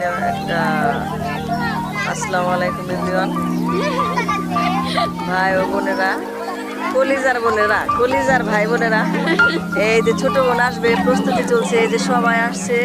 এটা একটা আসসালামু আলাইকুম এভরিওয়ান। ভাই ও বোনেরা কলিজার বোনেরা কলিজার ভাই বোনেরা এই যে ছোট বোন আসবে প্রস্তুতি চলছে এই যে সবাই আসছে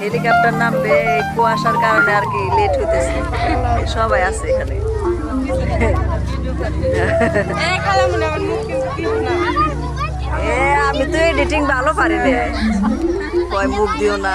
হেলিকপ্টার নামবে এই কুয়াশার কারণে আর কি লেট হইতেছে। সবাই আছে এখানে। এ আমি তো এডিটিং ভালো পারি রে। কয় মুখ দিও না।